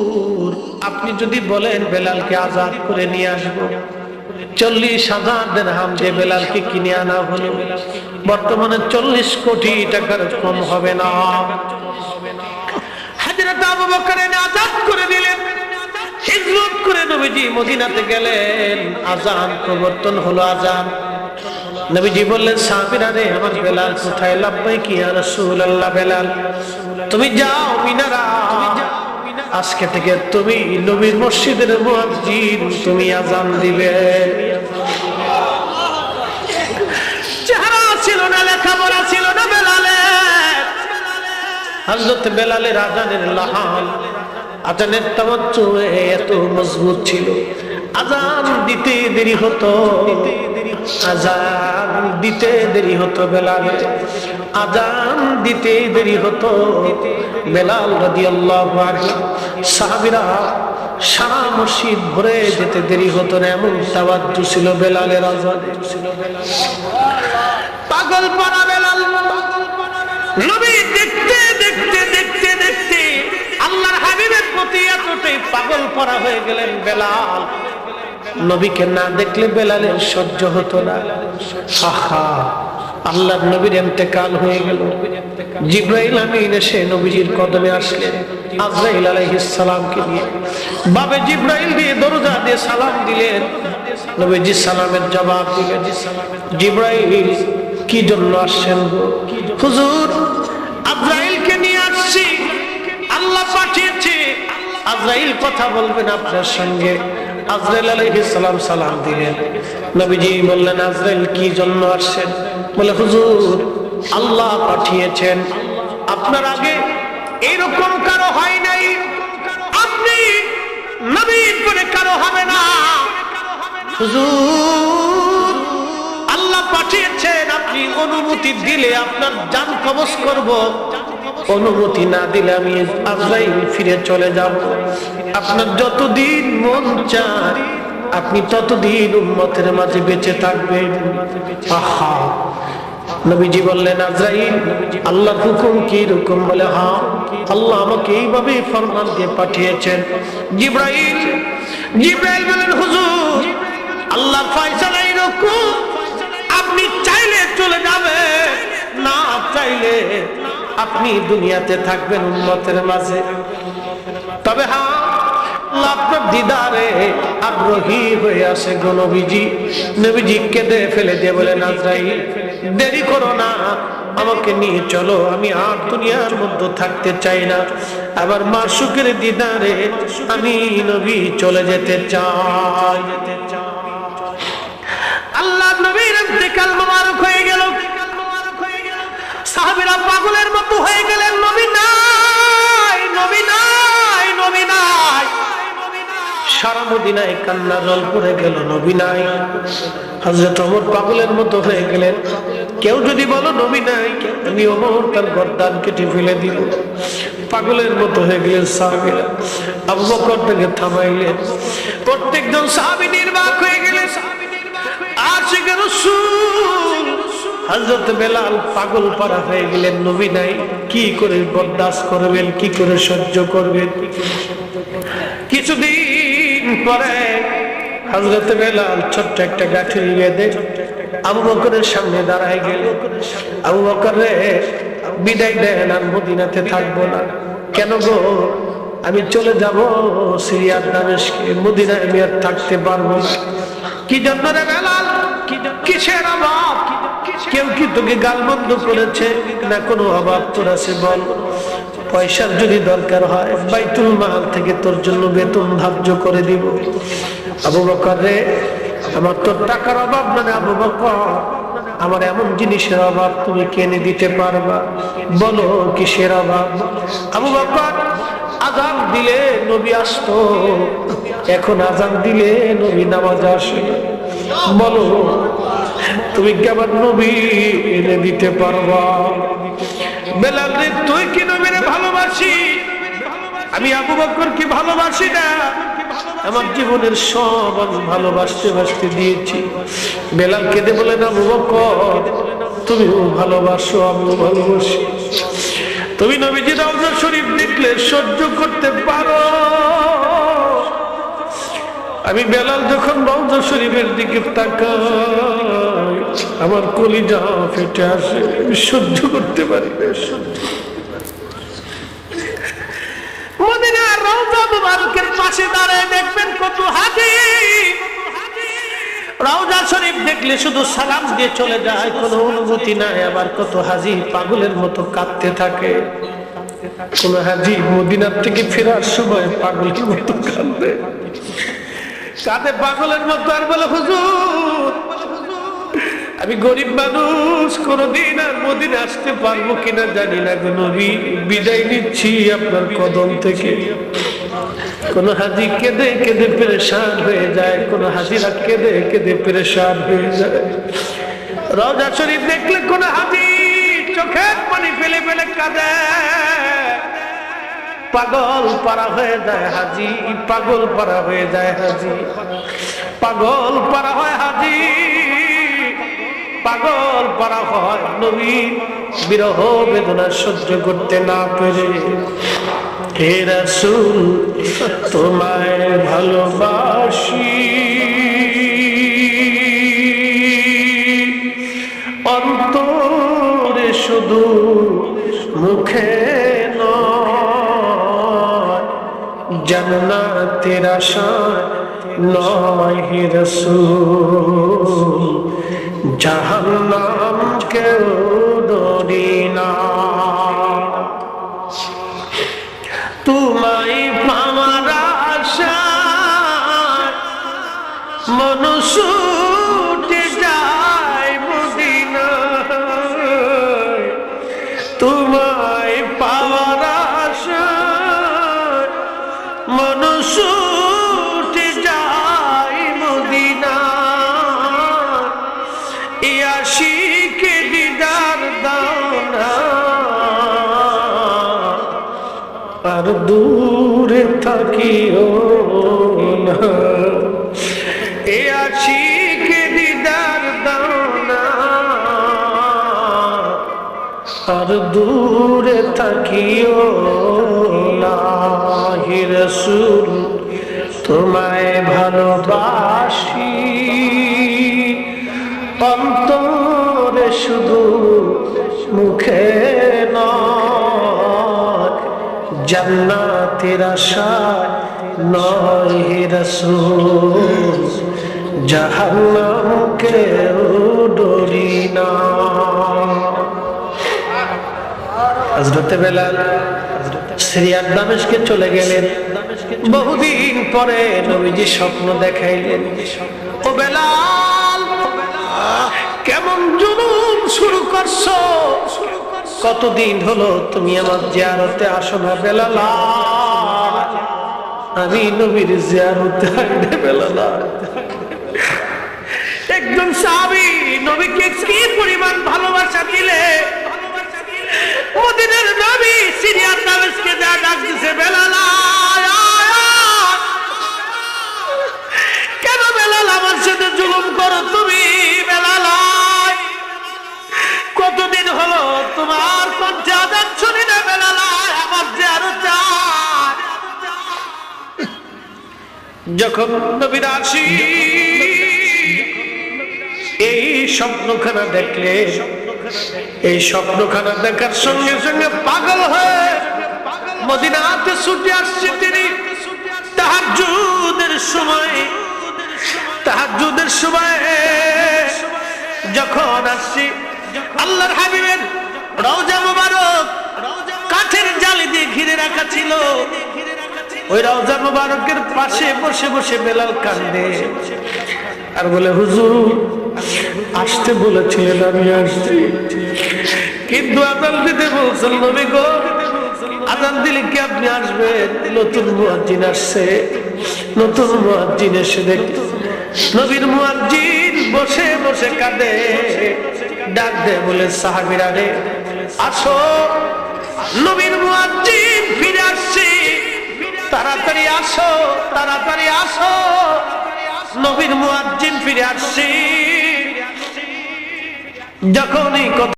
হুজুর, আপনি যদি বলেন বেলালকে আজাদ করে নিয়ে আসব। চল্লিশ হাজার দেড়হাম দিয়ে বেলালকে কিনে আনা হলো। বর্তমানে চল্লিশ কোটি টাকার কম হবে না। হাজরত আবু বকর এনে আজাদ করে দিলেন। হিজরত করে নবীজি মদিনাতে গেলেন। আজান প্রবর্তন হলো আজান। নবীজি বললেন, সাহাবীরা রে, আমার বেলাল কোথায়? লাভবাই কি আর রাসূলুল্লাহ বেলাল। তুমি যাও মিনারা। আজকে থেকে তুমি নবীর মসজিদের মুয়াজ্জিন তুমি আজান দিবে। ছিল না, লেখাপড়া ছিল না বেলালের হযরত বেলালের আজানের লাহান, আজানের তামাচ্চু এত মজবুত ছিল। আজান দিতে দেরি হতো, আজান দিতে দেরি হতো বেলালে। আজান দিতে দেরি হতো। বেলাল রাদিয়াল্লাহু আনহু সাহাবীরা সারা মসজিদ ভরে যেতে দেরি হতো না, এমন তাওয়াজ্জু ছিল বেলালের আজান। পাগল পারা বেলাল। নবী দেখতে দেখতে দেখতে দেখতে আল্লাহর হাবিবের প্রতি এতটাই পাগল পরা হয়ে গেলেন বেলাল। নবীকে না দেখলে বেলালের সহ্য হতো না। আহা! আল্লাহর নবীর এতেকাল হয়ে গেল। জিব্রাইল আমিন এসে নবীজির কদমে আসলেন। আজরাইল সালামকে দিয়ে বাবে জিব্রাইল দিয়ে দরজা দিয়ে সালাম দিলেন। নবীজি সালামের জবাব দিলেন, জিব্রাইল, কি জন্য আসছেন হুজুর, আজরাইলকে নিয়ে আসছি। আল্লাহ পাঠিয়েছে। আজরাইল কথা বলবেন আপনার সঙ্গে। আজরাইল আলাইহিস সালাম সালাম দিলেন। নবীজি বললেন, আজরাইল কি জন্য আসছেন? বলে, হুজুর, আল্লাহ পাঠিয়েছেন। আপনার আগে এরকম কারও হয় নাই। আপনি নবীর পরে কারও হবে না। হুজুর, আল্লাহ পাঠিয়েছেন। আপনি অনুমতি দিলে আপনার জান কবজ করব। অনুমতি না দিলে আমি আজরাইল ফিরে চলে যাব। আপনার যতদিন মন চায়, আপনি ততদিন উম্মতের মাঝে বেঁচে থাকবেন। আহা। নবীজি বললেন, আজরাইল, আল্লাহর হুকুম কি রকম বলে হ্যাঁ আল্লাহ আমাকে এইভাবে ফরমান দিয়ে পাঠিয়েছেন। জিব্রাইল জিব্রাইল বলেন হুজুর আল্লাহ ফয়সালা এরকম? আপনি চাইলে চলে যাবে না চাইলে আপনি দুনিয়াতে থাকবেন উন্মতের মাঝে। তবে নাজরাই দেরি করো না, আমাকে নিয়ে চলো। আমি আর দুনিয়ার মধ্যে থাকতে চাই না। আবার মাসুকের দিদারে আমি নবী চলে যেতে চাই। মদিনায় কান্না জল পড়ে গেল, নবী নাই। হযরত ওমর পাগলের মতো হয়ে গেলেন। কেউ যদি বলো, নবী নাই আমি ওমর তার গর্দান কেটে ফেলে পাগলের মতো হয়ে গেলেন আবু বকর থেকে থামাইলেন। প্রত্যেকজন সাহাবী নির্বাক হয়ে হযরত বেলাল পাগল পারা হয়ে গেলেন। নবী নাই কি করে বরদাস্ত করবেন, কি করে সহ্য করবেন? কিছুদিন পরে হযরত বেলাল ছোট্ট একটা গাঠি বেঁধে আবু বকরের সামনে দাঁড়ায় গেল। আবু বকর, বিদায় দেন আর মদিনাতে থাকব না। কেন গো? আমি চলে যাব সিরিয়ার দামেশকে। মদিনায় আমি আর থাকতে পারব না। কি জন্য রে বেলাল? কিসের অভাব? কেউ কি তোকে গালবন্ধ করেছে? না কোনো অভাব তোর আছে বল। পয়সার যদি দরকার হয়, বাইতুল মাল থেকে তোর জন্য বেতন ধার্য করে দিব। আবু বকর রে, আমার তোর টাকার অভাব মানে আবু বকর, আমার এমন জিনিসের অভাব তুমি কেনে দিতে পারবা? বলো, কিসের অভাব? আবু বকর, আজান দিলে নবী আসতো, এখন আজান দিলে নবী নামাজ আসে। বলো, তুমি কেমন নবী এনে দিতে পারবা? বেলাল রে, তুই কি নবীর ভালোবাসি? আমি আবু বকর কি ভালোবাসি না। আমার জীবনের সব ভালোবাসতে বাসতে দিয়েছি। বেলাল কেঁদে বলে না আবু বকর তুমিও ভালোবাসো, আমিও ভালোবাসি। তুমি নবীজি রওজা শরীফ দেখলে সহ্য করতে পারো। আমি বেলাল যখন রওজা শরীফের দিকে তাকাই, আমার কলিজা ফেটে আসে। আমি সহ্য করতে পারি পাশে দাঁড়ায় দেখবেন কত শরীফ দেখলে শুধু সালাম দিয়ে চলে যায়, কোনো অনুভূতি নাই, আবার কত হাজি পাগলের মতো কাঁদতে থাকে। কোন হাজি মদিনার থেকে ফেরার সময় পাগলের মতো কাঁদবে কাঁদে পাগলের মতো আর বলে হুজুর। আমি গরিব মানুষ, কোনদিন আর মদিনে আসতে পারব কিনা জানি না নবী। বিদায় নিচ্ছি আপনার কদম থেকে। কোন হাজি কেঁদে কেঁদে পেরেশান হয়ে যায়, কোন হাজিরা কেঁদে কেঁদে পেরেশান হয়ে যায়। রওজা শরীফ দেখলে কোন হাজি চোখের পানি ফেলে ফেলে কাঁদে। পাগল পারা হয়ে যায় হাজি, পাগল পারা হয়ে যায় হাজি। পাগল পারা হয় হাজি, পাগল পারা হয় নবী। বিরহ বেদনা সহ্য করতে না পেরে হে রাসূল, তোমায় ভালোবাসি। অন্তরে শুধু মুখে জান্নাতের আশায় জাহান্নাম কেউ ডরি না। তোমায় পাওয়ার আশায় মনুষ্যতে ইয়াশিকে দিদার দাও না আর দূরে থাকিও না। এ আশিকে দিদার দাও না আর দূরে থাকিও না। তোমায় ভালোবাসি। অন্তরে শুধু মুখে নয় জান্নাতের আশায় নয় হে রসুল জাহান্নাম কেউ ডরি না। হজরতে বেলাল সিরিয়ার দামেশকে চলে গেলেন। বহুদিন পরে নবীজি স্বপ্ন দেখাইলেন। ও বেলাল! কেমন জুলুম শুরু করছ? কতদিন হলো তুমি আমার জিয়ারতে আসো না বেলাল? আমি নবীর জিয়ারতে বেলাল। একদম সাহাবী যখন নবীর আসি এই স্বপ্নখানা দেখলে, এই স্বপ্নখানা দেখার সঙ্গে সঙ্গে পাগল হয়ে মদিনাতে ছুটে আসছে তিনি। তাহাজুদের সময় তাহাজুদের সময় যখন আসছি, আল্লাহর হাবিবের রওজা মুবারক কাঠের জালি দিয়ে ঘিরে রাখা ছিল। ওই রওজা মুবারকের পাশে বসে বসে বেলাল কান্দে। আর বলে, হুজুর, আসতে বলেছিলেন আমি আসছি। কিন্তু আদান দিতে বলছেন নবী গো। আদান দিলে কি আপনি আসবেন? নতুন মুয়াজ্জিন আসছে। নতুন মুয়াজ্জিন এসে দেখ নবীর মুয়াজ্জিন বসে বসে কাঁদে। ডাক দে বলে, সাহাবীরা রে, আসো। নবীর মুয়াজ্জিন ফিরে আসছে। তাড়াতাড়ি আসো তাড়াতাড়ি আসো। নবীর মুয়াজ্জিন ফিরে আসছি। যখনই কথা